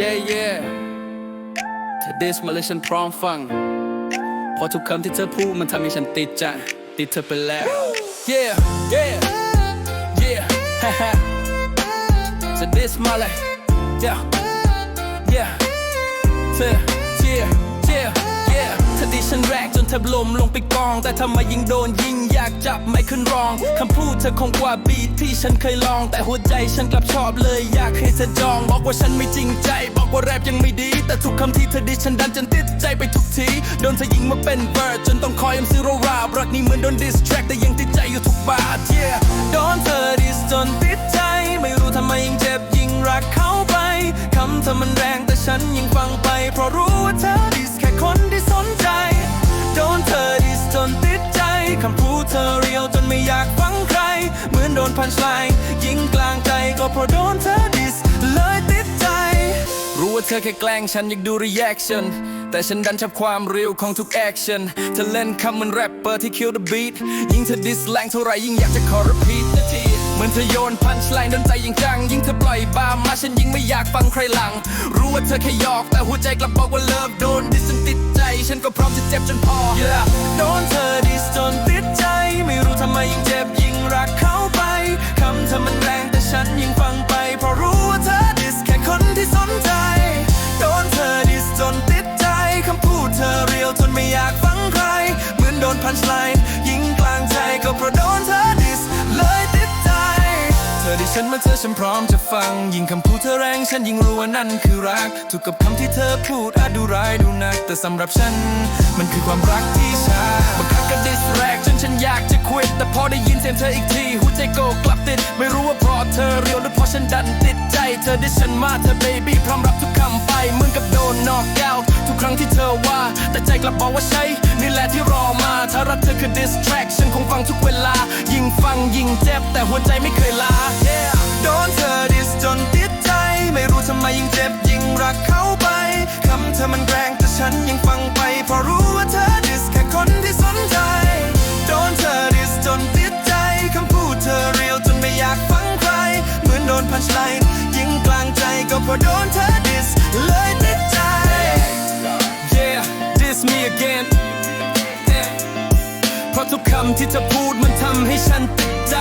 yeah yeah เธอดิสมาเลยฉันพร้อมฟัง เพราะทุกคำที่เธอพูดมันทำให้ฉันติดใจติดเธอไปแล้ว yeah yeah yeah ฮ่าฮ่าเธอดิสมาเลย yeah yeah เธอ yeah ดิฉันแรกจนแทบลมลงไปกอง แต่ทำไมยิ่งโดนยิ่งอยากจับไม่ขึ้นรองคำพูดเธอคงกว่าบีทที่ฉันเคยลอง แต่หัวใจฉันกลับชอบเลยอยากให้เธอจอง บอกว่าฉันไม่จริงใจ บอกว่าแรปยังไม่ดี แต่ทุกคำที่เธอดิฉันดันจนติดใจไปทุกทีโดนเธอยิงมาเป็นเบิร์ดจนต้องคอยยำซีโรราบรักนี้เหมือนโดนดิสแทรกแต่ยังติดใจอยู่ทุกบาท yeah โดนเธอดิสจนติดใจไม่รู้ทำไมยิ่งเจ็บยิ่งรักเขาไปคำเธอมันแรงแต่ฉันยิ่งฟังไปเพราะรู้ โดนพันชไลน์ยิงกลางใจก็เพราะโดนเธอดิสเลยติดใจ รู้ว่าเธอแค่แกล้งฉันอยากดู reaction แต่ฉันดันชอบความเร็วของทุก action เธอเล่นคำเหมือนแรปเปอร์ที่ kill the beat ยิ่งเธอดิสแรงเท่าไรยิ่งอยากจะขอ repeat นาทีเหมือนเธอโยนพันชไลน์โดนใจยิ่งจัง ยิ่งเธอปล่อยบามาฉันยิ่งไม่อยากฟังใครหลัง รู้ว่าเธอแค่หยอกแต่หัวใจกลับบอกว่า love โดนดิสจนติดใจ ฉันก็พร้อมจะเจ็บจนพอ yeah โดนเธอดิสจนติดใจ ไม่รู้ทำไมยิ่งเจ็บยิ่งรักเขา พันชไลน์ยิงกลางใจก็เพราะโดนเธอดิสเลยติดใจ เธอที่ฉันมาเธอฉันพร้อมจะฟัง ยิ่งคำพูดเธอแรงฉันยิ่งรู้ว่านั่นคือรัก ถูกกับคำที่เธอพูดอาจดูร้ายดูหนัก แต่สำหรับฉัน มันคือความรักที่ชาบางครั้งก็ดิสแรกจนฉันอยากจะควิดแต่พอได้ยินเสียงเธออีกทีหัวใจโกกลับติด ไม่รู้ว่าเพราะเธอเรียวหรือเพราะฉันดันติดใจ เธอดิฉันมาเธอเบบี้พร้อมรับทุกคำไปเหมือนกับโดนนอกแก้วทุกครั้งที่เธอว่าแต่ กลับบอกว่าใช่ นี่แหละที่รอมา ถ้ารักเธอคือ distraction คงฟังทุกเวลา ยิ่งฟังยิ่งเจ็บ แต่หัวใจไม่เคยลา yeah โดนเธอดิสจนติดใจ ไม่รู้ทำไมยิ่งเจ็บยิ่งรักเขาไป คำเธอมันแรงแต่ฉันยังฟังไป เพราะรู้ว่าเธอดิสแค่คนที่สนใจ โดนเธอดิสจนติดใจ คำพูดเธอเรียวจนไม่อยากฟังใคร เหมือนโดนพันชไลน์ยิงกลางใจก็เพราะโดนเธอดิสเลย พราะทุกคำที่จะพูดมันทำให้ฉันติดใจ